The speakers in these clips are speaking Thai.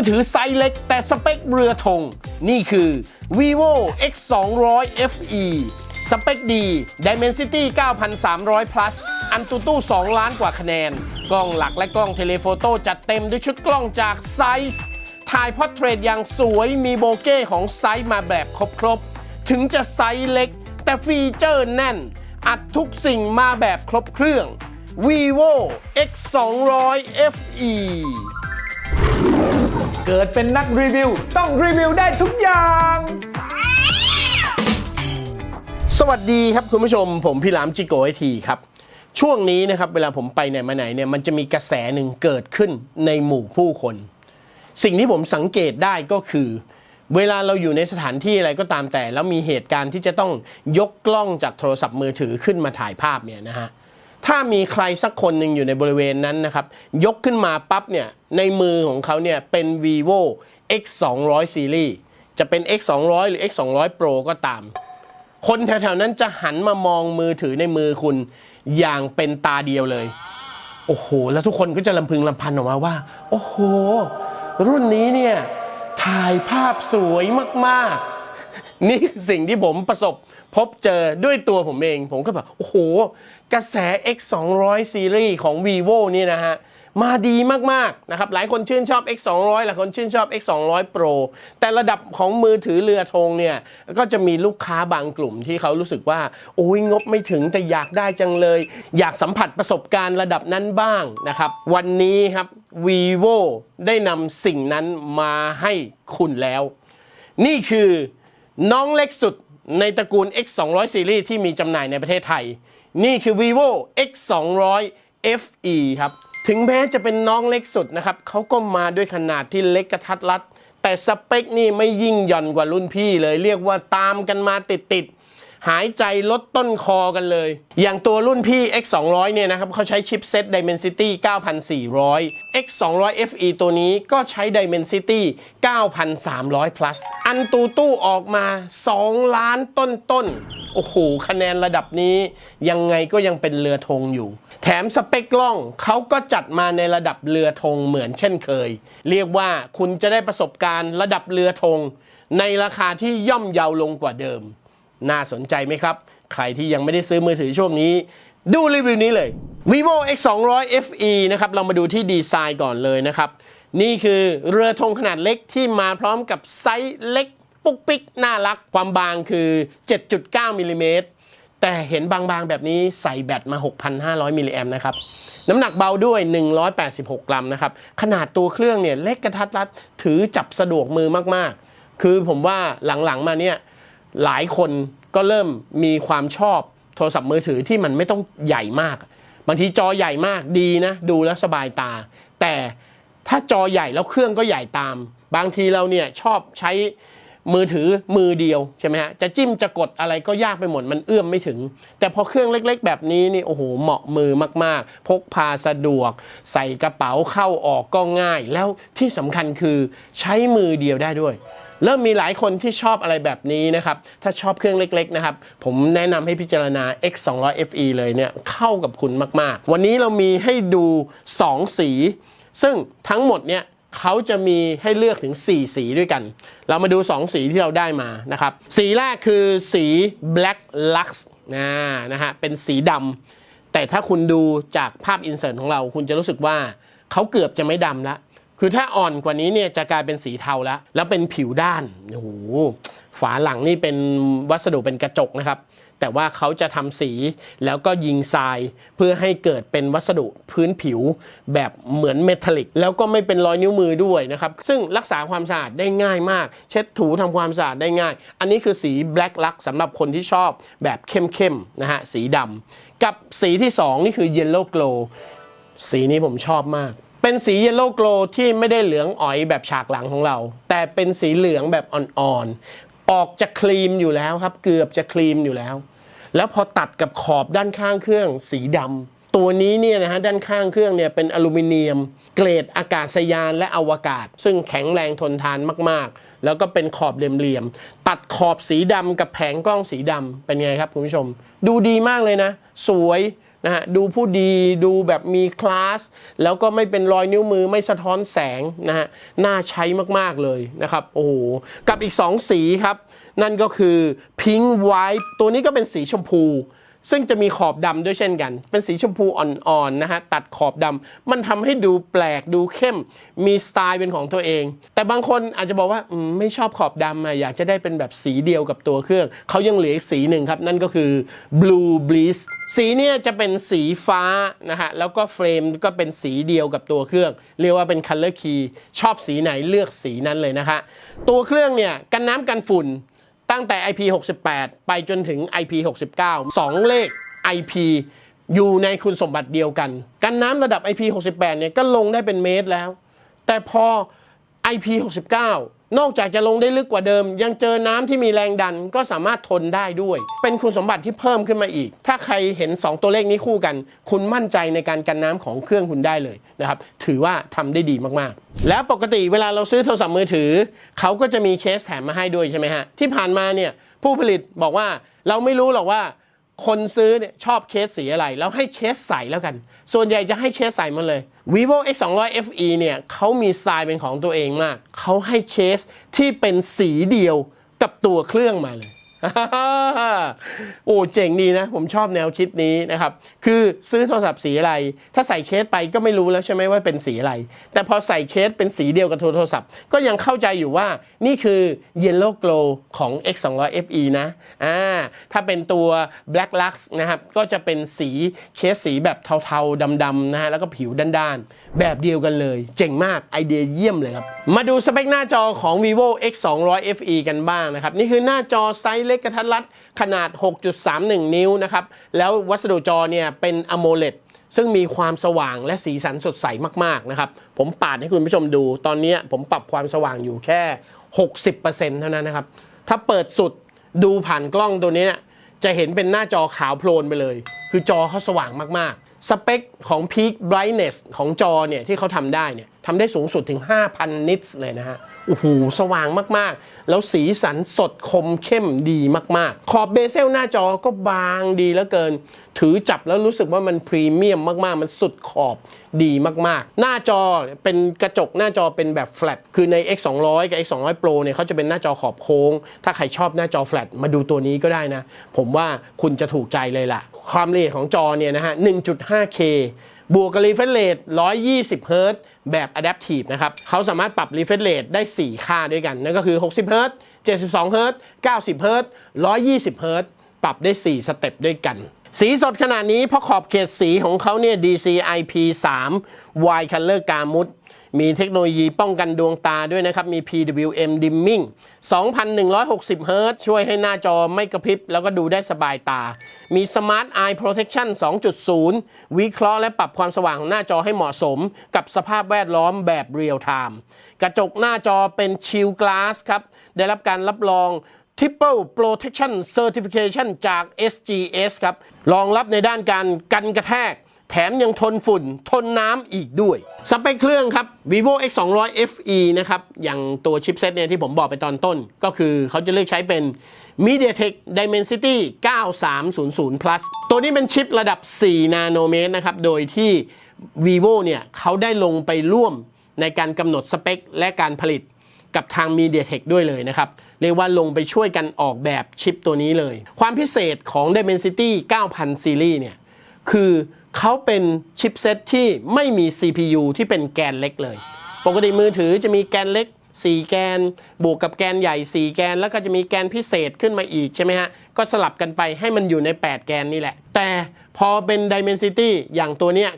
อถือไซส์เล็ก แต่สเปคเรือธง นี่คือ vivo x 2 0 0 fe สเปคดี Dimensity 9,300 plus อันตูตู้ 2 ล้านกว่าคะแนน กล้องหลักและกล้องเทเลโฟโต้จัดเต็มด้วยชุดกล้องจากไซส์ถ่ายพอร์เทรตอย่างสวยมีโบเก้ของไซส์มาแบบครบๆ ถึงจะไซส์เล็ก แต่ฟีเจอร์แน่น อัดทุกสิ่งมาแบบครบเครื่อง vivo x 2 0 0 fe เกิดเป็นนักรีวิว ต้องรีวิวได้ทุกอย่าง สวัสดีครับคุณผู้ชม ผมพี่หลามจิโกไอทีครับ ช่วงนี้นะครับเวลาผมไปไหนมาไหนเนี่ยมันจะมีกระแสหนึ่งเกิดขึ้นในหมู่ผู้คน สิ่งที่ผมสังเกตได้ก็คือ เวลาเราอยู่ในสถานที่อะไรก็ตามแต่ แล้วมีเหตุการณ์ที่จะต้องยกกล้องจากโทรศัพท์มือถือขึ้นมาถ่ายภาพเนี่ยนะฮะ ถ้ามีใครสักคนหนึ่งอยู่ในบริเวณนั้นนะครับ ยกขึ้นมาปั๊บเนี่ย ในมือของเขาเนี่ย เป็น vivo x 2 0 0 series จะเป็น x 2 0 0หรือ x 2 0 0 pro ก็ตาม คนแถวๆนั้นจะหันมามองมือถือในมือคุณ อย่างเป็นตาเดียวเลย โอ้โห แล้วทุกคนก็จะลำพึงลำพันออกมาว่า โอ้โห รุ่นนี้เนี่ย ถ่ายภาพสวยมากๆ นี่สิ่งที่ผมประสบ พบเจอด้วยตัวผมเอง ผมก็แบบ โอ้โห กระแส X 2 0 0 series ของ vivo นี่นะฮะ มาดีมาก ๆ นะครับ หลายคนชื่นชอบ X 2 0 0หลายคนชื่นชอบ X 2 0 0 Pro แต่ระดับของมือถือเรือธงเนี่ย ก็จะมีลูกค้าบางกลุ่มที่เขารู้สึกว่า โอ้ยงบไม่ถึงแต่อยากได้จังเลย อยากสัมผัสประสบการณ์ระดับนั้นบ้างนะครับ วันนี้ครับ vivo ได้นำสิ่งนั้นมาให้คุณแล้ว นี่คือน้องเล็กสุด ในตระกูล X 2 0 0 Series ที่มีจำหน่ายในประเทศไทย นี่คือ vivo X 2 0 0 FE ครับถึงแม้จะเป็นน้องเล็กสุดนะครับเขาก็มาด้วยขนาดที่เล็กกระทัดรัดแต่สเปคนี่ไม่ยิ่งหย่อนกว่ารุ่นพี่เลย เรียกว่าตามกันมาติดๆ หายใจลดต้นคอกันเลย อย่างตัวรุ่นพี่ X 2 0 0เนี่ยนะครับเขาใช้ชิปเซ็ต Dimensity 9400 X 2 0 0 FE ตัวนี้ก็ใช้ Dimensity 9300 plus อันตูตู้ออกมา 2 ล้านต้นต้นโอ้โห คะแนนระดับนี้ยังไงก็ยังเป็นเรือธงอยู่ แถมสเปคกล้องเขาก็จัดมาในระดับเรือธงเหมือนเช่นเคย เรียกว่าคุณจะได้ประสบการณ์ระดับเรือธงในราคาที่ย่อมเยาลงกว่าเดิม น่าสนใจไหมครับ ใครที่ยังไม่ได้ซื้อมือถือช่วงนี้ ดูรีวิวนี้เลย vivo x 2 0 0 fe นะครับ เรามาดูที่ดีไซน์ก่อนเลยนะครับ นี่คือเรือธงขนาดเล็กที่มาพร้อมกับไซส์เล็กปุ๊กปิ๊กน่ารัก ความบางคือ 7.9มิลลิเมตรแต่เห็นบางๆ แบบนี้ใส่แบตมา 6,500 มิลลิแอมนะครับ น้ำหนักเบาด้วย 186 กรัมนะครับ ขนาดตัวเครื่องเนี่ยเล็กกระทัดรัด ถือจับสะดวกมือมากๆ คือผมว่าหลังๆมาเนี่ย หลายคนก็เริ่มมีความชอบโทรศัพท์มือถือที่มันไม่ต้องใหญ่มาก บางทีจอใหญ่มากดีนะ ดูแล้วสบายตา แต่ถ้าจอใหญ่แล้วเครื่องก็ใหญ่ตาม บางทีเราเนี่ยชอบใช้ มือถือมือเดียวใช่ไหมฮะจะจิ้มจะกดอะไรก็ยากไปหมดมันเอื้อมไม่ถึง แต่พอเครื่องเล็กๆ แบบนี้นี่โอ้โหเหมาะมือมากๆ พกพาสะดวก ใส่กระเป๋าเข้าออกก็ง่าย แล้วที่สำคัญคือใช้มือเดียวได้ด้วย เริ่มมีหลายคนที่ชอบอะไรแบบนี้นะครับถ้าชอบเครื่องเล็กๆนะครับผมแนะนำให้พิจารณา X 2 0 0 FE เลยเนี่ยเข้ากับคุณมากๆ วันนี้เรามีให้ดู 2 สี ซึ่งทั้งหมดเนี่ย เขาจะมีให้เลือกถึง 4 สีด้วยกัน เรามาดู 2 สีที่เราได้มานะครับ สีแรกคือสี Black Lux นะนะฮะ เป็นสีดำ แต่ถ้าคุณดูจากภาพอินเสิร์ตของเรา คุณจะรู้สึกว่าเขาเกือบจะไม่ดำละ คือถ้าอ่อนกว่านี้เนี่ยจะกลายเป็นสีเทาแล้ว แล้วเป็นผิวด้าน โอ้โห ฝาหลังนี่เป็นวัสดุเป็นกระจกนะครับ แต่ว่าเขาจะทำสีแล้วก็ยิงทราย เพื่อให้เกิดเป็นวัสดุพื้นผิวแบบเหมือนเมทัลลิก แล้วก็ไม่เป็นรอยนิ้วมือด้วยนะครับ ซึ่งรักษาความสะอาดได้ง่ายมาก เช็ดถูทำความสะอาดได้ง่าย อันนี้คือสี Black Lux สำหรับคนที่ชอบแบบเข้มๆนะฮะสีดำกับสีที่ 2 นี่คือ Yellow Glow สีนี้ผมชอบมากเป็นสีเยลโล่โกลที่ไม่ได้เหลืองอ๋อยแบบฉากหลังของเรา แต่เป็นสีเหลืองแบบอ่อนๆ ออกจะครีมอยู่แล้วครับ เกือบจะครีมอยู่แล้ว แล้วพอตัดกับขอบด้านข้างเครื่องสีดำตัวนี้เนี่ยนะฮะด้านข้างเครื่องเนี่ยเป็นอลูมิเนียม เกรดอากาศยานและอวกาศ ซึ่งแข็งแรงทนทานมากๆ แล้วก็เป็นขอบเหลี่ยมๆตัดขอบสีดำกับแผงกล้องสีดำเป็นไงครับคุณผู้ชม ดูดีมากเลยนะ สวย นะฮะดูผู้ดีดูแบบมีคลาส แล้วก็ไม่เป็นรอยนิ้วมือไม่สะท้อนแสงนะฮะน่าใช้มากๆเลยนะครับโอ้โหกับอีก 2 สีครับ นั่นก็คือพิงค์ไวท์ตัวนี้ก็เป็นสีชมพู ซึ่งจะมีขอบดำด้วยเช่นกัน เป็นสีชมพูอ่อนๆนะฮะ ตัดขอบดำมันทำให้ดูแปลกดูเข้ม มีสไตล์เป็นของตัวเอง แต่บางคนอาจจะบอกว่าอไม่ชอบขอบดำอะอยากจะได้เป็นแบบสีเดียวกับตัวเครื่อง เขายังเหลืออีกสีหนึ่งครับ นั่นก็คือ Blue Bliss สีเนี่ยจะเป็นสีฟ้านะฮะ แล้วก็เฟรมก็เป็นสีเดียวกับตัวเครื่อง เรียกว่าเป็น Color Key ชอบสีไหนเลือกสีนั้นเลยนะคะตัวเครื่องเนี่ยกันน้ำกันฝุ่น ตั้งแต่ IP68 ไปจนถึง IP69 2 เลข IP อยู่ในคุณสมบัติเดียวกัน กันน้ำระดับ IP68 เนี่ยก็ลงได้เป็นเมตรแล้ว แต่พอ IP69 นอกจากจะลงได้ลึกกว่าเดิม ยังเจอน้ำที่มีแรงดันก็สามารถทนได้ด้วย เป็นคุณสมบัติที่เพิ่มขึ้นมาอีก ถ้าใครเห็น 2 ตัวเลขนี้คู่กัน คุณมั่นใจในการกันน้ำของเครื่องคุณได้เลยนะครับ ถือว่าทำได้ดีมากๆ แล้วปกติเวลาเราซื้อโทรศัพท์มือถือ เขาก็จะมีเคสแถมมาให้ด้วยใช่ไหมฮะที่ผ่านมาเนี่ยผู้ผลิตบอกว่าเราไม่รู้หรอกว่า คนซื้อเนี่ยชอบเคสสีอะไร แล้วให้เคสใสแล้วกัน ส่วนใหญ่จะให้เคสใสมาเลย vivo x 2 0 0 fe เนี่ยเขามีสไตล์เป็นของตัวเองมาก เขาให้เคสที่เป็นสีเดียวกับตัวเครื่องมาเลย โอ้เจ๋งดีนะ ผมชอบแนวคิดนี้นะครับ คือซื้อโทรศัพท์สีอะไร ถ้าใส่เคสไปก็ไม่รู้แล้วใช่ไหมว่าเป็นสีอะไร แต่พอใส่เคสเป็นสีเดียวกับโทรศัพท์ ก็ยังเข้าใจอยู่ว่านี่คือ Yellow Glow ของ X 2 0 0 FE นะอ่าถ้าเป็นตัว Black Lux นะครับ ก็จะเป็นสีเคสสีแบบเทาๆดำๆนะฮะแล้วก็ผิวด้านๆ แบบเดียวกันเลย เจ๋งมากไอเดียเยี่ยมเลยครับ มาดูสเปคหน้าจอของ vivo x 2 0 0 fe กันบ้างนะครับ นี่คือหน้าจอไซส์เล็กกระทัดรัดขนาด 6.31 นิ้วนะครับ แล้ววัสดุจอเนี่ยเป็น AMOLED ซึ่งมีความสว่างและสีสันสดใสมากๆนะครับ ผมปาดให้คุณผู้ชมดู ตอนนี้ผมปรับความสว่างอยู่แค่ 60%เท่านั้นนะครับ ถ้าเปิดสุดดูผ่านกล้องตัวนี้เนี่ยจะเห็นเป็นหน้าจอขาวโพลนไปเลย คือจอเขาสว่างมากๆ สเปคของ Peak Brightness ของจอเนี่ยที่เขาทำได้เนี่ยทำได้สูงสุดถึง 5,000 นิตส์เลยนะฮะโอ้โหสว่างมากๆ แล้วสีสันสดคมเข้มดีมากๆ ขอบเบเซลหน้าจอก็บางดีเหลือเกิน ถือจับแล้วรู้สึกว่ามันพรีเมียมมากๆ มันสุดขอบดีมากๆ หน้าจอเป็นกระจกหน้าจอเป็นแบบแฟลตคือใน X 2 0 0กับ X 2 0 0 Pro เนี่ยเขาจะเป็นหน้าจอขอบโค้ง ถ้าใครชอบหน้าจอแฟลตมาดูตัวนี้ก็ได้นะ ผมว่าคุณจะถูกใจเลยล่ะ ความละเอียดของจอเนี่ยนะฮะ 1.5K บวกกับรีเฟรชเรท120เฮิร์ตซ์แบบ adaptive นะครับเขาสามารถปรับรีเฟรชเรทได้ 4 ค่าด้วยกัน นั่นก็คือ 60เฮิร์ตซ์72เฮิร์ตซ์90เฮิร์ตซ์120เฮิร์ตซ์ปรับได้ 4 สเต็ปด้วยกัน สีสดขนาดนี้เพราะขอบเขตสีของเขาเนี่ย DCI-P3 Wide Color Gamut มีเทคโนโลยีป้องกันดวงตาด้วยนะครับ มี PWM Dimming 2,160เฮิร์ตซ์ช่วยให้หน้าจอไม่กระพริบ แล้วก็ดูได้สบายตา มี Smart Eye Protection 2.0 วิเคราะห์และปรับความสว่างของหน้าจอให้เหมาะสม กับสภาพแวดล้อมแบบเรียลไทม์กระจกหน้าจอเป็นชิลก a s s ครับ ได้รับการรับรอง Triple Protection Certification จาก SGS ครับ รองรับในด้านการกันกระแทก แถมยังทนฝุ่นทนน้ำอีกด้วย สเปคเครื่องครับ vivo x 2 0 0 fe นะครับ อย่างตัวชิปเซตเนี่ยที่ผมบอกไปตอนต้น ก็คือเขาจะเลือกใช้เป็น MediaTek Dimensity 9300 plus ตัวนี้เป็นชิประดับ 4 นาโนเมตรนะครับ โดยที่ vivo เนี่ยเขาได้ลงไปร่วมในการกำหนดสเปค และการผลิตกับทาง MediaTek ด้วยเลยนะครับ เรียกว่าลงไปช่วยกันออกแบบชิปตัวนี้เลย ความพิเศษของ Dimensity 9000 Series เนี่ย คือเขาเป็นชิปเซตที่ไม่มี CPU ที่เป็นแกนเล็กเลย ปกติมือถือจะมีแกนเล็ก 4 แกน บวกกับแกนใหญ่ 4 แกน แล้วก็จะมีแกนพิเศษขึ้นมาอีกใช่ไหมฮะ ก็สลับกันไปให้มันอยู่ใน 8 แกนนี่แหละ แต่พอเป็น Dimensity อย่างตัวเนี้ย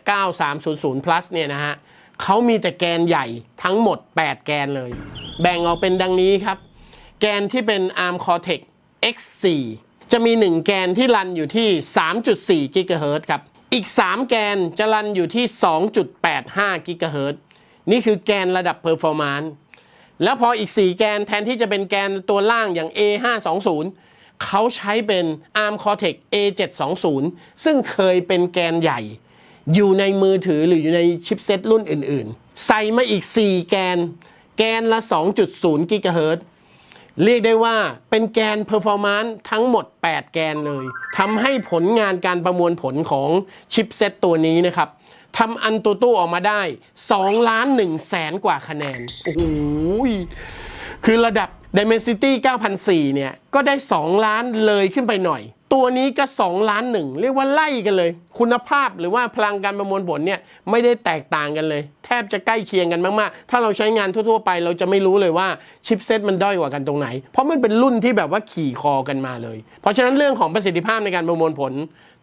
9300 plus เนี่ยนะฮะเขามีแต่แกนใหญ่ทั้งหมด 8 แกนเลย แบ่งออกเป็นดังนี้ครับ แกนที่เป็น ARM Cortex X4 จะมี 1 แกนที่รันอยู่ที่ 3.4กิกะเฮิรตซ์ครับ อีก 3 แกนจะรันอยู่ที่ 2.85กิกะเฮิรตซ์นี่คือแกนระดับ Performance แล้วพออีก 4 แกนแทนที่จะเป็นแกนตัวล่างอย่าง A520 เขาใช้เป็น ARM Cortex A720 ซึ่งเคยเป็นแกนใหญ่ อยู่ในมือถือหรืออยู่ในชิปเซตรุ่นอื่น ๆ ใส่มาอีก 4 แกน แกนละ 2.0กิกะเฮิรตซ์ เรียกได้ว่าเป็นแกน performance ทั้งหมด 8 แกนเลยทำให้ผลงานการประมวลผลของชิปเซตตัวนี้นะครับทำอันตัวตู้ออกมาได้2ล้าน1แสนกว่าคะแนน โอ้โหคือระดับ Dimensity 9004 เนี่ย ก็ได้ 2 ล้านเลยขึ้นไปหน่อย ตัวนี้ก็ 2 ล้านหนึ่งเรียกว่าไล่กันเลย คุณภาพหรือว่าพลังการประมวลผลเนี่ยไม่ได้แตกต่างกันเลย แทบจะใกล้เคียงกันมากๆ ถ้าเราใช้งานทั่วๆไป เราจะไม่รู้เลยว่าชิปเซตมันด้อยกว่ากันตรงไหน เพราะมันเป็นรุ่นที่แบบว่าขี่คอกันมาเลย เพราะฉะนั้นเรื่องของประสิทธิภาพในการประมวลผล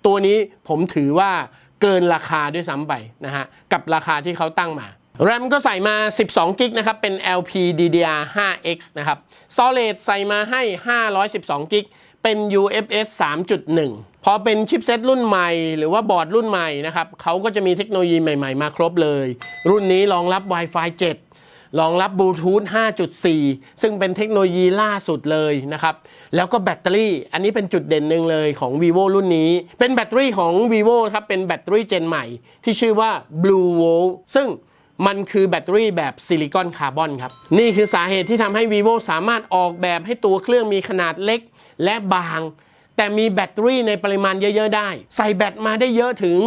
ตัวนี้ผมถือว่าเกินราคาด้วยซ้ำไปนะฮะกับราคาที่เขาตั้งมาแรมก็ใส่มา 12 กิกนะครับ เป็น LPDDR5X นะครับ Storage ใส่มาให้ 512 กิก เป็น UFS 3.1 พอเป็นชิปเซตรุ่นใหม่หรือว่าบอร์ดรุ่นใหม่นะครับเขาก็จะมีเทคโนโลยีใหม่ๆ มาครบเลย รุ่นนี้รองรับ Wi-Fi 7 รองรับบลูทูธ 5.4 ซึ่งเป็นเทคโนโลยีล่าสุดเลยนะครับ แล้วก็แบตเตอรี่ อันนี้เป็นจุดเด่นหนึ่งเลยของ vivo รุ่นนี้ เป็นแบตเตอรี่ของ vivo ครับ เป็นแบตเตอรี่เจนใหม่ ที่ชื่อว่า blue volt ซึ่งมันคือแบตเตอรี่แบบซิลิคอนคาร์บอนครับ นี่คือสาเหตุที่ทำให้ vivo สามารถออกแบบให้ตัวเครื่องมีขนาดเล็ก และบาง แต่มีแบตเตอรี่ในปริมาณเยอะๆได้ ใส่แบตมาได้เยอะถึง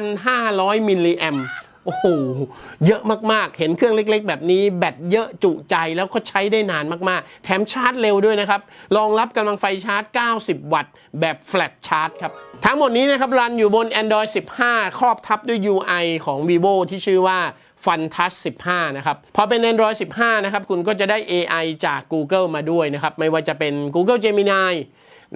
6,500 มิลลิแอมโอ้โห เยอะมากๆ เห็นเครื่องเล็กๆ แบบนี้แบตเยอะจุใจแล้วก็ใช้ได้นานมากๆ แถมชาร์จเร็วด้วยนะครับ รองรับกำลังไฟชาร์จ 90 วัตต์ แบบแฟลชชาร์จครับ ทั้งหมดนี้นะครับ รันอยู่บน Android 15 ครอบทับด้วย UI ของ vivo ที่ชื่อว่า Fun Touch 15 นะครับ พอเป็น Android 15 นะครับ คุณก็จะได้ AI จาก Google มาด้วยนะครับ ไม่ว่าจะเป็น Google Gemini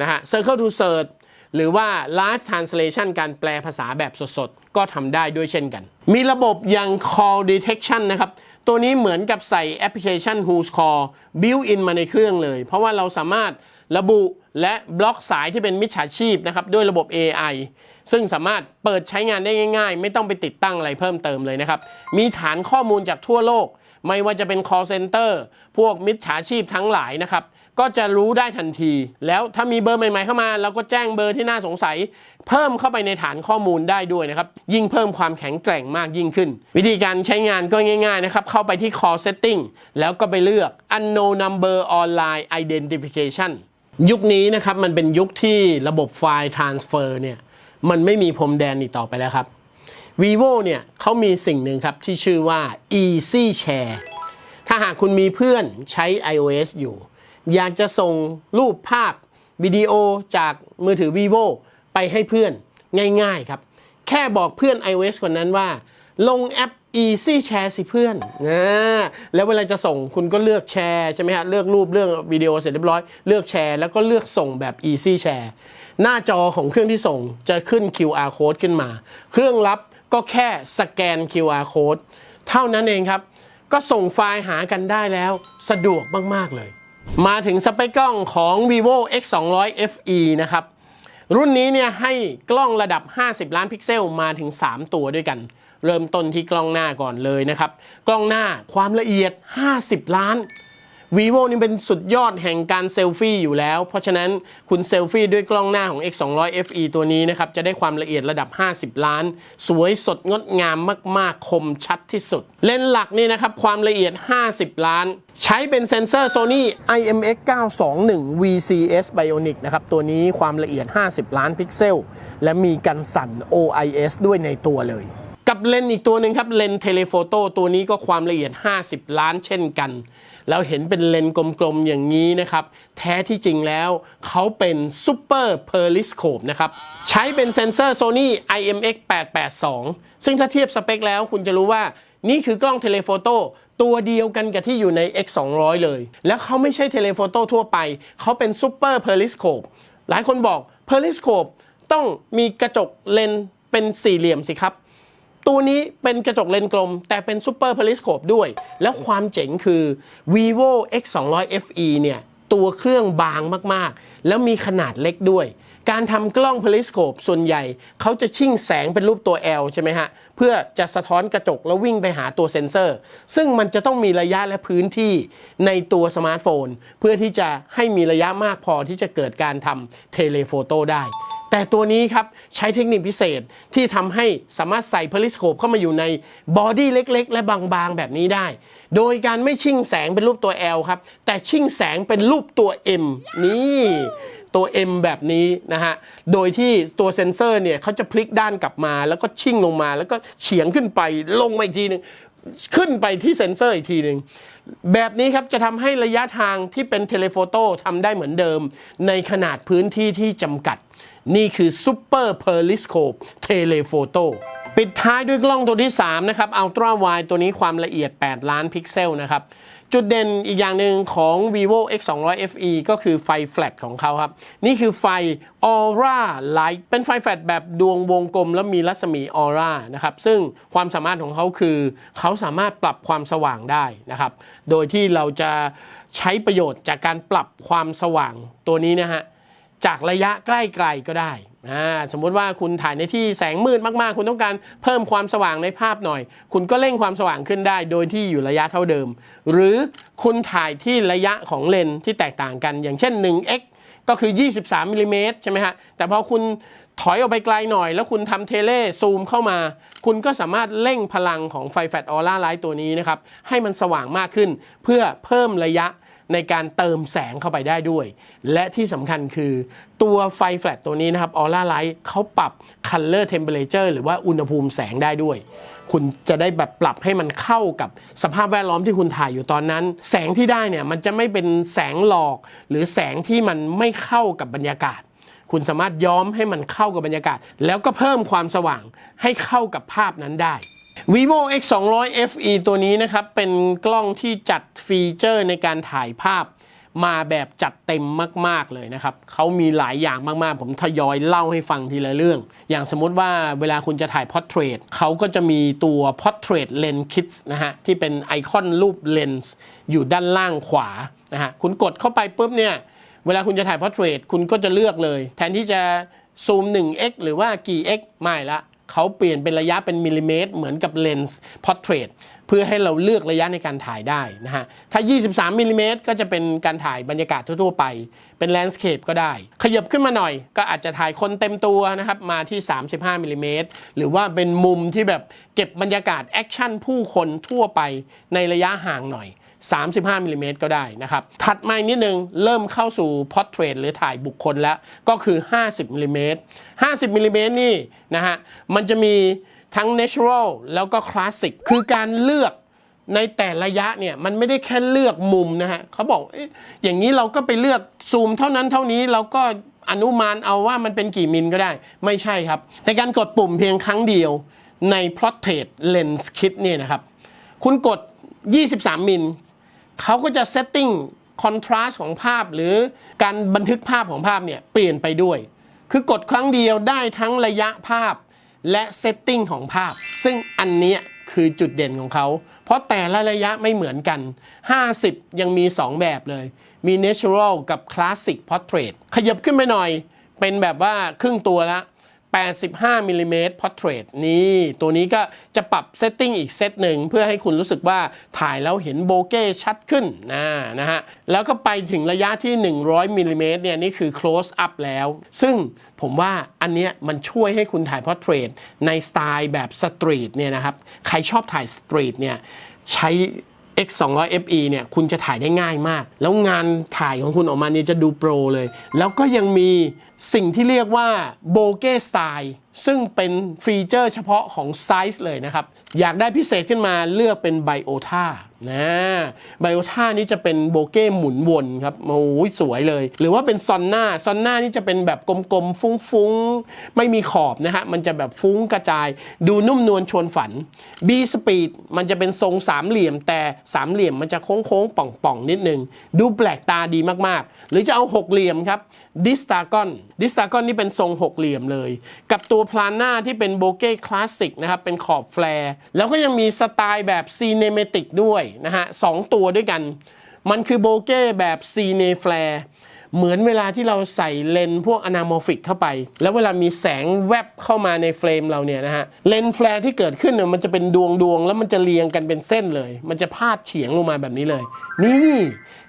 นะฮะ Circle to Search หรือว่า Live Translation การแปลภาษาแบบสดๆ ก็ทำได้ด้วยเช่นกัน มีระบบอย่าง Call Detection นะครับ ตัวนี้เหมือนกับใส่แอปพลิเคชัน Who's Call built in มาในเครื่องเลย เพราะว่าเราสามารถระบุและบล็อกสายที่เป็นมิจฉาชีพนะครับ ด้วยระบบ AI ซึ่งสามารถเปิดใช้งานได้ง่าย ๆ ไม่ต้องไปติดตั้งอะไรเพิ่มเติมเลยนะครับ มีฐานข้อมูลจากทั่วโลก ไม่ว่าจะเป็น call center พวกมิจฉาชีพทั้งหลายนะครับ ก็จะรู้ได้ทันที แล้วถ้ามีเบอร์ใหม่ๆเข้ามาเราก็แจ้งเบอร์ที่น่าสงสัย เพิ่มเข้าไปในฐานข้อมูลได้ด้วยนะครับ ยิ่งเพิ่มความแข็งแกร่งมากยิ่งขึ้น วิธีการใช้งานก็ง่ายๆนะครับ เข้าไปที่ call setting แล้วก็ไปเลือก unknown number online identification ยุคนี้นะครับมันเป็นยุคที่ระบบไฟล์ transfer เนี่ย มันไม่มีพรมแดนอีกต่อไปแล้วครับ vivo เนี่ยเขามีสิ่งหนึ่งครับที่ชื่อว่า easy share ถ้าหากคุณมีเพื่อนใช้ iOS อยู่ อยากจะส่งรูปภาพวิดีโอจากมือถือ vivo ไปให้เพื่อนง่ายๆครับ แค่บอกเพื่อน iOS คนนั้นว่า ลงแอป Easy Share สิเพื่อนนะแล้วเวลาจะส่งคุณก็เลือกแชร์ใช่ไหมฮะ เลือกรูปเลือกวิดีโอเสร็จเรียบร้อย เลือกแชร์แล้วก็เลือกส่งแบบ Easy Share หน้าจอของเครื่องที่ส่งจะขึ้น QR code ขึ้นมา เครื่องรับก็แค่สแกน QR code เท่านั้นเองครับ ก็ส่งไฟล์หากันได้แล้วสะดวกมาก ๆ เลย มาถึงสเปคกล้องของ vivo x 2 0 0 fe นะครับ รุ่นนี้เนี่ยให้กล้องระดับ 50 ล้านพิกเซลมาถึง 3 ตัวด้วยกัน เริ่มต้นที่กล้องหน้าก่อนเลยนะครับ กล้องหน้าความละเอียด 50 ล้าน vivo นี่เป็นสุดยอดแห่งการเซลฟี่อยู่แล้ว เพราะฉะนั้นคุณเซลฟี่ด้วยกล้องหน้าของ x 2 0 0 fe ตัวนี้นะครับ จะได้ความละเอียดระดับ 50 ล้าน สวยสดงดงามมาก ๆ คมชัดที่สุด เลนส์หลักนี่นะครับ ความละเอียด 50 ล้าน ใช้เป็นเซนเซอร์ Sony IMX 921 VCS Bionic นะครับ ตัวนี้ความละเอียด 50 ล้านพิกเซล และมีกันสั่น OIS ด้วยในตัวเลยกับเลนส์อีกตัวหนึ่งครับ เลนส์เทเลโฟโต้ตัวนี้ก็ความละเอียด 50 ล้านเช่นกัน แล้วเห็นเป็นเลนส์กลมๆอย่างนี้นะครับ แท้ที่จริงแล้วเขาเป็นซูเปอร์เพอร์ลิสโคปนะครับ ใช้เป็นเซนเซอร์ Sony IMX 882 ซึ่งถ้าเทียบสเปคแล้วคุณจะรู้ว่านี่คือกล้องเทเลโฟโต้ตัวเดียวกันกับที่อยู่ใน X 200เลย แล้วเขาไม่ใช่เทเลโฟโต้ทั่วไป เขาเป็นซูเปอร์เพอร์ลิสโคปหลายคนบอกเพอร์ลิสโคปต้องมีกระจกเลนเป็นสี่เหลี่ยมสิครับ ตัวนี้เป็นกระจกเลนกลม แต่เป็นซูเปอร์พลิสโคปด้วย แล้วความเจ๋งคือ vivo x 2 0 0 fe เนี่ยตัวเครื่องบางมากๆ แล้วมีขนาดเล็กด้วย การทำกล้อง p e ลิสโคปส่วนใหญ่ เขาจะชิ่งแสงเป็นรูปตัว L ใช่ไหมฮะ เพื่อจะสะท้อนกระจกแล้ววิ่งไปหาตัวเซ็นเซอร์ ซึ่งมันจะต้องมีระยะและพื้นที่ในตัวสมาร์ทโฟน เพื่อที่จะให้มีระยะมากพอที่จะเกิดการทำเทเลโฟโต้ได้ แต่ตัวนี้ครับใช้เทคนิคพิเศษที่ทำให้สามารถใส่เพลิสโคปเข้ามาอยู่ในบอดี้เล็ก ๆ และบางๆ แบบนี้ได้ โดยการไม่ชิ่งแสงเป็นรูปตัว L ครับ แต่ชิ่งแสงเป็นรูปตัว M นี่ตัว M แบบนี้นะฮะ โดยที่ตัวเซนเซอร์เนี่ยเขาจะพลิกด้านกลับมา แล้วก็ชิ่งลงมา แล้วก็เฉียงขึ้นไปลงมาอีกทีหนึ่งขึ้นไปที่เซนเซอร์อีกทีหนึ่งแบบนี้ครับจะทำให้ระยะทางที่เป็นเทเลโฟโต้ทำได้เหมือนเดิม ในขนาดพื้นที่ที่จำกัด นี่คือ Super Periscope Telephoto ปิดท้ายด้วยกล้องตัวที่ 3 นะครับ Ultra Wide ตัวนี้ความละเอียด 8 ล้านพิกเซลนะครับ จุดเด่นอีกอย่างหนึ่งของ vivo x 2 0 0 fe ก็คือไฟแฟลชของเขาครับ นี่คือไฟ Aura Light เป็นไฟแฟลชแบบดวงวงกลม แล้วมีรัศมีออร่านะครับ ซึ่งความสามารถของเขาคือ เขาสามารถปรับความสว่างได้นะครับ โดยที่เราจะใช้ประโยชน์จากการปรับความสว่างตัวนี้นะฮะ จากระยะใกล้ไกลก็ได้ สมมุติว่าคุณถ่ายในที่แสงมืดมากๆ คุณต้องการเพิ่มความสว่างในภาพหน่อย คุณก็เร่งความสว่างขึ้นได้ โดยที่อยู่ระยะเท่าเดิม หรือคุณถ่ายที่ระยะของเลนส์ที่แตกต่างกัน อย่างเช่น 1x ก็คือ 23มิลลิเมตรใช่ไหมฮะ แต่พอคุณถอยออกไปไกลหน่อย แล้วคุณทำเทเลซูมเข้ามา คุณก็สามารถเร่งพลังของไฟแฟลชออร่าไลท์ตัวนี้นะครับ ให้มันสว่างมากขึ้น เพื่อเพิ่มระยะ ในการเติมแสงเข้าไปได้ด้วย และที่สำคัญคือตัวไฟแฟลชตัวนี้นะครับ Aura Light เขาปรับ Color Temperature หรือว่าอุณหภูมิแสงได้ด้วย คุณจะได้แบบปรับให้มันเข้ากับสภาพแวดล้อมที่คุณถ่ายอยู่ตอนนั้น แสงที่ได้เนี่ยมันจะไม่เป็นแสงหลอก หรือแสงที่มันไม่เข้ากับบรรยากาศคุณสามารถย้อมให้มันเข้ากับบรรยากาศ แล้วก็เพิ่มความสว่างให้เข้ากับภาพนั้นได้ vivo x 2 0 0 fe ตัวนี้นะครับ เป็นกล้องที่จัดฟีเจอร์ในการถ่ายภาพมาแบบจัดเต็มมาก ๆ เลยนะครับ เขามีหลายอย่างมาก ๆ ผมทยอยเล่าให้ฟังทีละเรื่อง อย่างสมมติว่าเวลาคุณจะถ่าย portrait เขาก็จะมีตัว portrait lens kit นะฮะ ที่เป็นไอคอนรูปเลนส์อยู่ด้านล่างขวา นะฮะ คุณกดเข้าไปปุ๊บเนี่ย เวลาคุณจะถ่าย portrait คุณก็จะเลือกเลย แทนที่จะซูม 1x หรือว่ากี่ x ไม่ละ เขาเปลี่ยนเป็นระยะเป็นมิลลิเมตรเหมือนกับเลนส์ portrait เพื่อให้เราเลือกระยะในการถ่ายได้นะฮะ ถ้า 23มิลลิเมตรก็จะเป็นการถ่ายบรรยากาศทั่วๆไป เป็นแลนด์สเคปก็ได้ ขยับขึ้นมาหน่อย ก็อาจจะถ่ายคนเต็มตัวนะครับ มาที่ 35มิลลิเมตรหรือว่าเป็นมุมที่แบบเก็บบรรยากาศแอคชั่นผู้คนทั่วไปในระยะห่างหน่อย 35มิลลิเมตรก็ได้นะครับ ถัดมาอีกนิดนึง เริ่มเข้าสู่ portrait หรือถ่ายบุคคลแล้ว ก็คือ 50มิลลิเมตร50มิลลิเมตรนี่นะฮะ มันจะมีทั้ง natural แล้วก็ classic คือการเลือกในแต่ระยะเนี่ยมันไม่ได้แค่เลือกมุมนะฮะเขาบอกออย่างนี้เราก็ไปเลือกซูมเท่านั้นเท่านี้เราก็อนุมานเอาว่ามันเป็นกี่มิลก็ได้ ไม่ใช่ครับ ในการกดปุ่มเพียงครั้งเดียวใน portrait lens kit เนี่ยนะครับ คุณกด 23 มิล เขาก็จะเซตติ้งคอนทราสต์ของภาพหรือการบันทึกภาพของภาพเนี่ยเปลี่ยนไปด้วย คือกดครั้งเดียวได้ทั้งระยะภาพและเซตติ้งของภาพ ซึ่งอันนี้คือจุดเด่นของเขา เพราะแต่ละระยะไม่เหมือนกัน 50 ยังมี 2 แบบเลย มี natural กับ classic portrait ขยับขึ้นไปหน่อย เป็นแบบว่าครึ่งตัวละ 85มิลลิเมตร portrait นี่ ตัวนี้ก็จะปรับเซตติ้งอีกเซตหนึ่งเพื่อให้คุณรู้สึกว่าถ่ายแล้วเห็นโบเก้ชัดขึ้นนะนะฮะ แล้วก็ไปถึงระยะที่ 100มิลลิเมตรเนี่ยนี่คือ close up แล้ว ซึ่งผมว่าอันเนี้ยมันช่วยให้คุณถ่าย portrait ในสไตล์แบบสตรีทเนี่ยนะครับ ใครชอบถ่ายสตรีทเนี่ยใช้ X 2 0 0 FE เนี่ยคุณจะถ่ายได้ง่ายมาก แล้วงานถ่ายของคุณออกมาเนี่ยจะดูโปรเลย แล้วก็ยังมีสิ่งที่เรียกว่าโบเก้สไตล์ซึ่งเป็นฟีเจอร์เฉพาะของไซส์เลยนะครับ อยากได้พิเศษขึ้นมาเลือกเป็นไบโอท่านะไบโอท่านี่จะเป็นโบเก้หมุนวนครับโอ้ยสวยเลย หรือว่าเป็นซอนน่าซอนน่านี่จะเป็นแบบกลมๆ ฟุ้งๆ ไม่มีขอบนะฮะ มันจะแบบฟุ้งกระจาย ดูนุ่มนวลชวนฝัน B Speed มันจะเป็นทรงสามเหลี่ยม แต่สามเหลี่ยมมันจะโค้งๆ ป่องๆ นิดนึง ดูแปลกตาดีมากๆ หรือจะเอาหกเหลี่ยมครับดิสตากอนดิสตากอนนี่เป็นทรงหกเหลี่ยมเลย กับตัวพลาน่าที่เป็นโบเก้คลาสสิกนะครับ เป็นขอบแฟร์แล้วก็ยังมีสไตล์แบบซีเนเมติกด้วยนะฮะสองตัวด้วยกัน มันคือโบเก้แบบซีเนแฟร์ เหมือนเวลาที่เราใส่เลนพวกอนาโมฟิกเข้าไป แล้วเวลามีแสงแวบเข้ามาในเฟรมเราเนี่ยนะฮะเลนแฟลร์ที่เกิดขึ้นเนี่ยมันจะเป็นดวงดวงแล้วมันจะเรียงกันเป็นเส้นเลย มันจะพาดเฉียงลงมาแบบนี้เลย นี่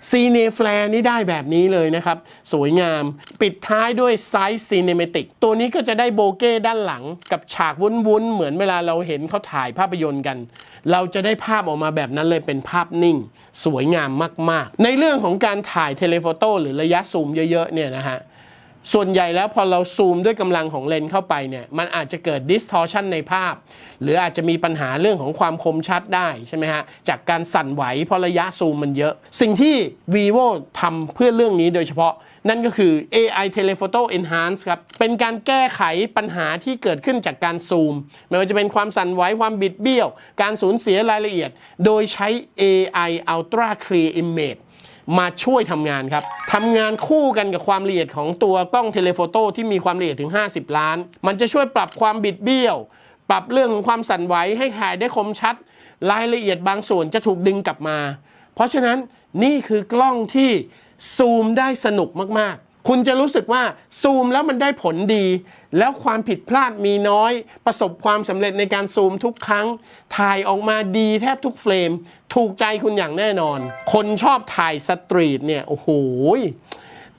ซีเนแฟลร์นี่ได้แบบนี้เลยนะครับ สวยงามปิดท้ายด้วยไซส์ซีเนเมติกตัวนี้ก็จะได้โบเก้ด้านหลังกับฉากวุ้นๆเหมือนเวลาเราเห็นเขาถ่ายภาพยนตร์กัน เราจะได้ภาพออกมาแบบนั้นเลยเป็นภาพนิ่ง สวยงามมากๆ ในเรื่องของการถ่ายเทเลโฟโต้หรือระยะซูมเยอะๆเนี่ยนะฮะส่วนใหญ่แล้วพอเราซูมด้วยกำลังของเลนเข้าไปเนี่ยมันอาจจะเกิด distortion ในภาพ หรืออาจจะมีปัญหาเรื่องของความคมชัดได้ใช่ไหมฮะจากการสั่นไหวเพราะระยะซูมมันเยอะ สิ่งที่ vivo ทำเพื่อเรื่องนี้โดยเฉพาะ นั่นก็คือ AI Telephoto Enhance ครับ เป็นการแก้ไขปัญหาที่เกิดขึ้นจากการซูม ไม่ว่าจะเป็นความสั่นไหวความบิดเบี้ยว การสูญเสียรายละเอียด โดยใช้ AI Ultra Clear Image มาช่วยทำงานครับทำงานคู่กันกับความละเอียดของตัวกล้องเทเลโฟโต้ที่มีความละเอียดถึง 50 ล้าน มันจะช่วยปรับความบิดเบี้ยว ปรับเรื่องของความสั่นไหวให้ถ่ายได้คมชัด รายละเอียดบางส่วนจะถูกดึงกลับมา เพราะฉะนั้นนี่คือกล้องที่ซูมได้สนุกมากๆ คุณจะรู้สึกว่าซูมแล้วมันได้ผลดี แล้วความผิดพลาดมีน้อย ประสบความสำเร็จในการซูมทุกครั้ง ถ่ายออกมาดีแทบทุกเฟรม ถูกใจคุณอย่างแน่นอน คนชอบถ่ายสตรีทเนี่ย โอ้โห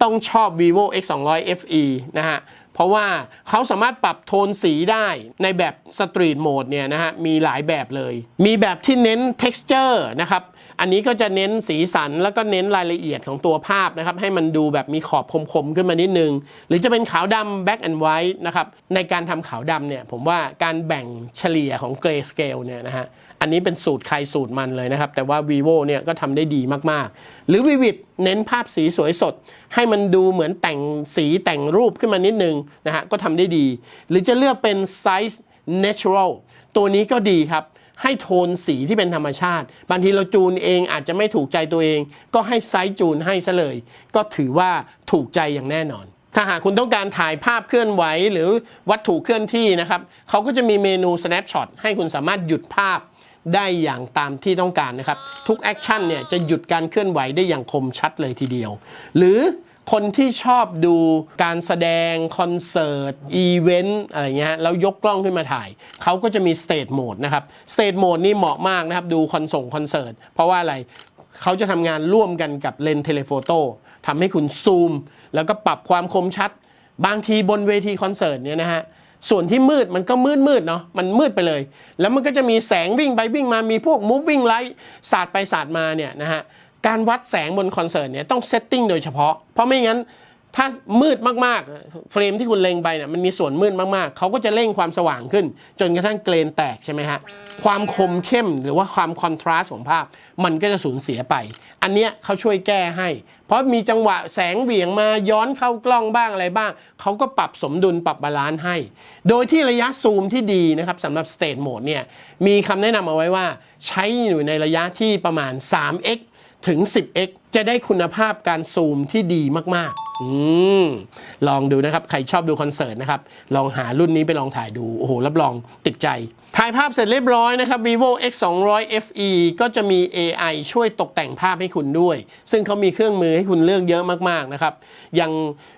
ต้องชอบ vivo x 2 0 0 fe นะฮะ เพราะว่าเขาสามารถปรับโทนสีได้ในแบบสตรีทโหมดเนี่ยนะฮะ มีหลายแบบเลย มีแบบที่เน้น texture นะครับ อันนี้ก็จะเน้นสีสันแล้วก็เน้นรายละเอียดของตัวภาพนะครับ ให้มันดูแบบมีขอบคมๆ ขึ้นมานิดนึง หรือจะเป็นขาวดำ black and white นะครับ ในการทำขาวดำเนี่ย ผมว่าการแบ่งเฉลี่ยของ gray scale เนี่ยนะฮะ อันนี้เป็นสูตรใครสูตรมันเลยนะครับ แต่ว่า vivo เนี่ยก็ทำได้ดีมากๆ หรือ vivid เน้นภาพสีสวยสด ให้มันดูเหมือนแต่งสีแต่งรูปขึ้นมานิดนึงนะฮะก็ทำได้ดี หรือจะเลือกเป็น size natural ตัวนี้ก็ดีครับให้โทนสีที่เป็นธรรมชาติ บางทีเราจูนเองอาจจะไม่ถูกใจตัวเอง ก็ให้ไซส์จูนให้ซะเลย ก็ถือว่าถูกใจอย่างแน่นอน ถ้าหากคุณต้องการถ่ายภาพเคลื่อนไหวหรือวัตถุเคลื่อนที่นะครับเขาก็จะมีเมนู snapshot ให้คุณสามารถหยุดภาพได้อย่างตามที่ต้องการนะครับ ทุกแอคชั่นเนี่ยจะหยุดการเคลื่อนไหวได้อย่างคมชัดเลยทีเดียว หรือคนที่ชอบดูการแสดง คอนเสิร์ต อีเวนต์อะไรเงี้ยแล้วยกกล้องขึ้นมาถ่าย เขาก็จะมีสเต e โหมดนะครับสเต e โหมดนี่เหมาะมากนะครับ ดูคอนส่งคอนเสิร์ต เพราะว่าอะไรเขาจะทำงานร่วมกันกับเลนส์เทเลโฟโต้ ทำให้คุณซูม แล้วก็ปรับความคมชัด บางทีบนเวทีคอนเสิร์ตเนี่ยนะฮะส่วนที่มืดมันก็มืดมืดเนาะมันมืดไปเลย แล้วมันก็จะมีแสงวิ่งไปวิ่งมามีพวก moving light สาดไปสาดมาเนี่ยนะฮะการวัดแสงบนคอนเสิร์ตเนี่ยต้องเซตติ้งโดยเฉพาะ เพราะไม่งั้น ถ้ามืดมากๆ เฟรมที่คุณเล็งไปเนี่ยมันมีส่วนมืดมากๆ เขาก็จะเร่งความสว่างขึ้น จนกระทั่งเกรนแตกใช่ไหมฮะ ความคมเข้มหรือว่าความคอนทราสต์ของภาพ มันก็จะสูญเสียไป อันเนี้ยเขาช่วยแก้ให้ เพราะมีจังหวะแสงเหวี่ยงมาย้อนเข้ากล้องบ้างอะไรบ้าง เขาก็ปรับสมดุลปรับบาลานซ์ให้ โดยที่ระยะซูมที่ดีนะครับสำหรับ State Mode เนี่ยมีคำแนะนำเอาไว้ว่า ใช้อยู่ในระยะที่ประมาณ 3x ถึง 10x จะได้คุณภาพการซูมที่ดีมากๆ อืม ลองดูนะครับ ใครชอบดูคอนเสิร์ตนะครับ ลองหารุ่นนี้ไปลองถ่ายดู โอ้โห รับรองติดใจ ถ่ายภาพเสร็จเรียบร้อยนะครับ vivo x 2 0 0 fe ก็จะมี AI ช่วยตกแต่งภาพให้คุณด้วย ซึ่งเขามีเครื่องมือให้คุณเลือกเยอะมากๆนะครับ อย่าง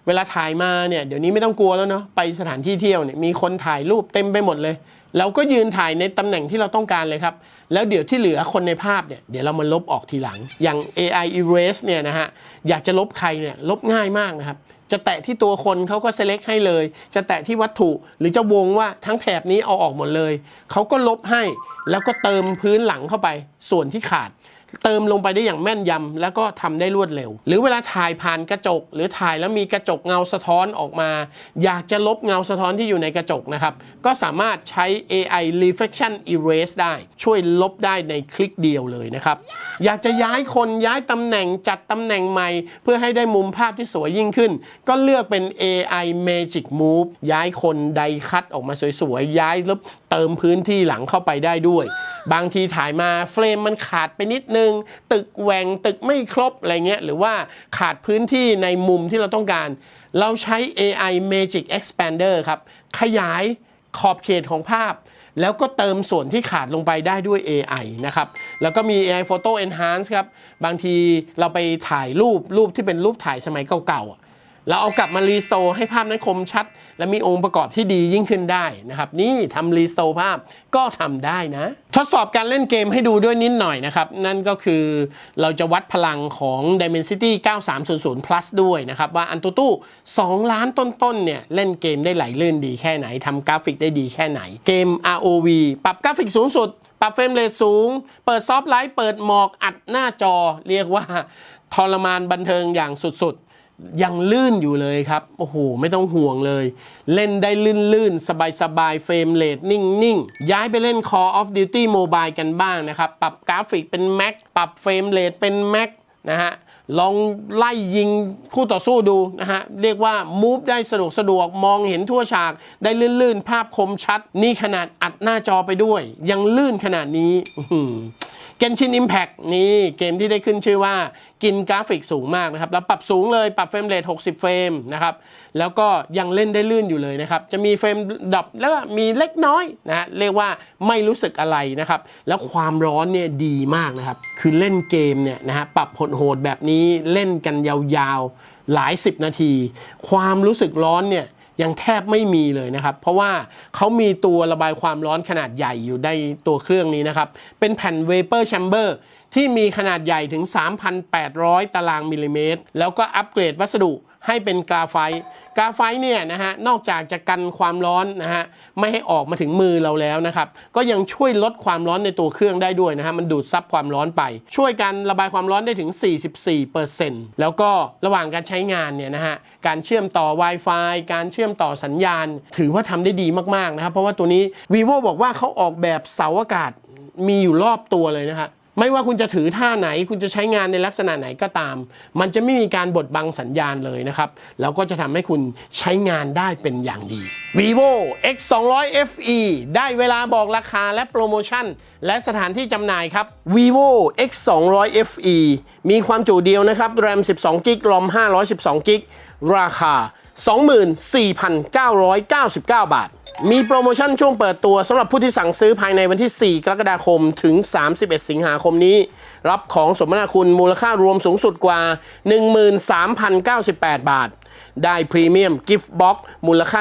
เวลาถ่ายมาเนี่ย เดี๋ยวนี้ไม่ต้องกลัวแล้วเนาะ ไปสถานที่เที่ยวเนี่ย มีคนถ่ายรูปเต็มไปหมดเลย เราก็ยืนถ่ายในตำแหน่งที่เราต้องการเลยครับ แล้วเดี๋ยวที่เหลือคนในภาพเนี่ยเดี๋ยวเรามาลบออกทีหลัง อย่าง AI erase เนี่ยนะฮะอยากจะลบใครเนี่ยลบง่ายมากนะครับ จะแตะที่ตัวคนเขาก็ select ให้เลย จะแตะที่วัตถุหรือจะวงว่าทั้งแถบนี้เอาออกหมดเลย เขาก็ลบให้แล้วก็เติมพื้นหลังเข้าไปส่วนที่ขาด เติมลงไปได้อย่างแม่นยำแล้วก็ทำได้รวดเร็ว หรือเวลาถ่ายผ่านกระจก หรือถ่ายแล้วมีกระจกเงาสะท้อนออกมา อยากจะลบเงาสะท้อนที่อยู่ในกระจกนะครับก็สามารถใช้ AI reflection erase ได้ ช่วยลบได้ในคลิกเดียวเลยนะครับอยากจะย้ายคนย้ายตำแหน่งจัดตำแหน่งใหม่ เพื่อให้ได้มุมภาพที่สวยยิ่งขึ้น ก็เลือกเป็น AI magic move ย้ายคนไดคัดออกมาสวยๆย้ายแล้วเติมพื้นที่หลังเข้าไปได้ด้วย บางทีถ่ายมาเฟรมมันขาดไปนิดนึง ตึกแหวงตึกไม่ครบอะไรเงี้ยหรือว่าขาดพื้นที่ในมุมที่เราต้องการ เราใช้ AI Magic Expander ครับ ขยายขอบเขตของภาพ แล้วก็เติมส่วนที่ขาดลงไปได้ด้วย AI นะครับ แล้วก็มี AI Photo Enhance ครับ บางทีเราไปถ่ายรูปรูปที่เป็นรูปถ่ายสมัยเก่าๆ เราเอากลับมารีสโตร์ให้ภาพนั้นคมชัด และมีองค์ประกอบที่ดียิ่งขึ้นได้นะครับ นี่ทำรีสโตร์ภาพก็ทำได้นะ ทดสอบการเล่นเกมให้ดูด้วยนิดหน่อยนะครับ นั่นก็คือเราจะวัดพลังของ Dimensity 9300 plus ด้วยนะครับ ว่าอันตุตู้ 2 ล้านต้นๆเนี่ยเล่นเกมได้ไหลลื่นดีแค่ไหนทำกราฟิกได้ดีแค่ไหน เกม ROV ปรับกราฟิกสูงสุด ปรับเฟรมเรทสูง เปิดซอฟต์ไลท์เปิดหมอกอัดหน้าจอ เรียกว่าทรมานบันเทิงอย่างสุดๆ ยังลื่นอยู่เลยครับ โอ้โห ไม่ต้องห่วงเลย เล่นได้ลื่นๆสบายๆเฟรมเรทนิ่งๆย้ายไปเล่น Call of Duty Mobile กันบ้างนะครับ ปรับกราฟิกเป็น Mac ปรับเฟรมเรทเป็น Mac นะฮะลองไล่ยิงคู่ต่อสู้ดูนะฮะ เรียกว่า move ได้สะดวกสะดวกมองเห็นทั่วฉาก ได้ลื่นๆ ภาพคมชัด นี่ขนาดอัดหน้าจอไปด้วย ยังลื่นขนาดนี้ เกนชิน Impact นี่เกมที่ได้ขึ้นชื่อว่ากินกราฟิกสูงมากนะครับ แล้วปรับสูงเลยปรับเฟรมเรท60 เฟรมนะครับ แล้วก็ยังเล่นได้ลื่นอยู่เลยนะครับ จะมีเฟรมดับแล้วก็มีเล็กน้อยนะเรียกว่าไม่รู้สึกอะไรนะครับ แล้วความร้อนเนี่ยดีมากนะครับ คือเล่นเกมเนี่ยนะฮะปรับโหดแบบนี้เล่นกันยาวๆหลาย 10 นาที ความรู้สึกร้อนเนี่ย ยังแทบไม่มีเลยนะครับ เพราะว่าเขามีตัวระบายความร้อนขนาดใหญ่อยู่ในตัวเครื่องนี้นะครับ เป็นแผ่น Vapor Chamber ที่มีขนาดใหญ่ถึง 3,800 ตารางมิลลิเมตร แล้วก็อัปเกรดวัสดุ ให้เป็นกราไฟต์กราไฟต์เนี่ยนะฮะนอกจากจะกันความร้อนนะฮะไม่ให้ออกมาถึงมือเราแล้วนะครับ ก็ยังช่วยลดความร้อนในตัวเครื่องได้ด้วยนะฮะมันดูดซับความร้อนไป ช่วยกันระบายความร้อนได้ถึง 44%แล้วก็ระหว่างการใช้งานเนี่ยนะฮะการเชื่อมต่อ Wi-Fi การเชื่อมต่อสัญญาณ ถือว่าทำได้ดีมากๆนะครับเพราะว่าตัวนี้ vivo บอกว่าเขาออกแบบเสาอากาศมีอยู่รอบตัวเลยนะฮะ ไม่ว่าคุณจะถือท่าไหน คุณจะใช้งานในลักษณะไหนก็ตาม มันจะไม่มีการบดบังสัญญาณเลยนะครับ แล้วก็จะทำให้คุณใช้งานได้เป็นอย่างดี vivo x 2 0 0 fe ได้เวลาบอกราคาและโปรโมชั่น และสถานที่จำหน่ายครับ vivo x 2 0 0 fe มีความจุเดียวนะครับ RAM 12 g b ROM 512 g b ราคา 24,999 บาท มีโปรโมชั่นช่วงเปิดตัวสำหรับผู้ที่สั่งซื้อภายในวันที่ 4 กรกฎาคมถึง 31 สิงหาคมนี้ รับของสมนาคุณมูลค่ารวมสูงสุดกว่า 13,098 บาท ได้พรีเมียมกิฟต์บ็อกมูลค่า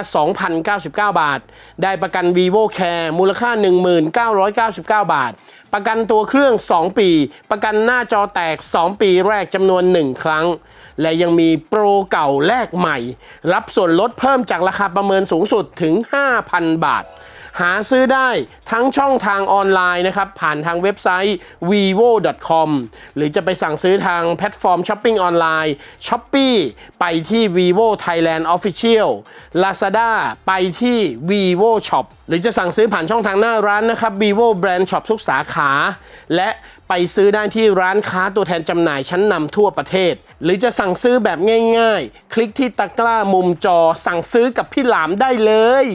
2,099 บาท ได้ประกัน vivo care มูลค่า 1999 บาท ประกันตัวเครื่อง 2 ปี ประกันหน้าจอแตก 2 ปีแรกจำนวน 1 ครั้ง และยังมีโปรเก่าแลกใหม่ รับส่วนลดเพิ่มจากราคาประเมินสูงสุดถึง 5,000 บาท หาซื้อได้ทั้งช่องทางออนไลน์นะครับ ผ่านทางเว็บไซต์ vivo.com หรือจะไปสั่งซื้อทางแพลตฟอร์มช้อปปิ้งออนไลน์ Shopee ไปที่ vivo Thailand Official Lazada ไปที่ vivo Shop หรือจะสั่งซื้อผ่านช่องทางหน้าร้านนะครับ vivo Brand Shop ทุกสาขา และไปซื้อได้ที่ร้านค้าตัวแทนจำหน่ายชั้นนำทั่วประเทศ หรือจะสั่งซื้อแบบง่าย ๆ คลิกที่ตะกร้ามุมจอสั่งซื้อกับพี่หลามได้เลย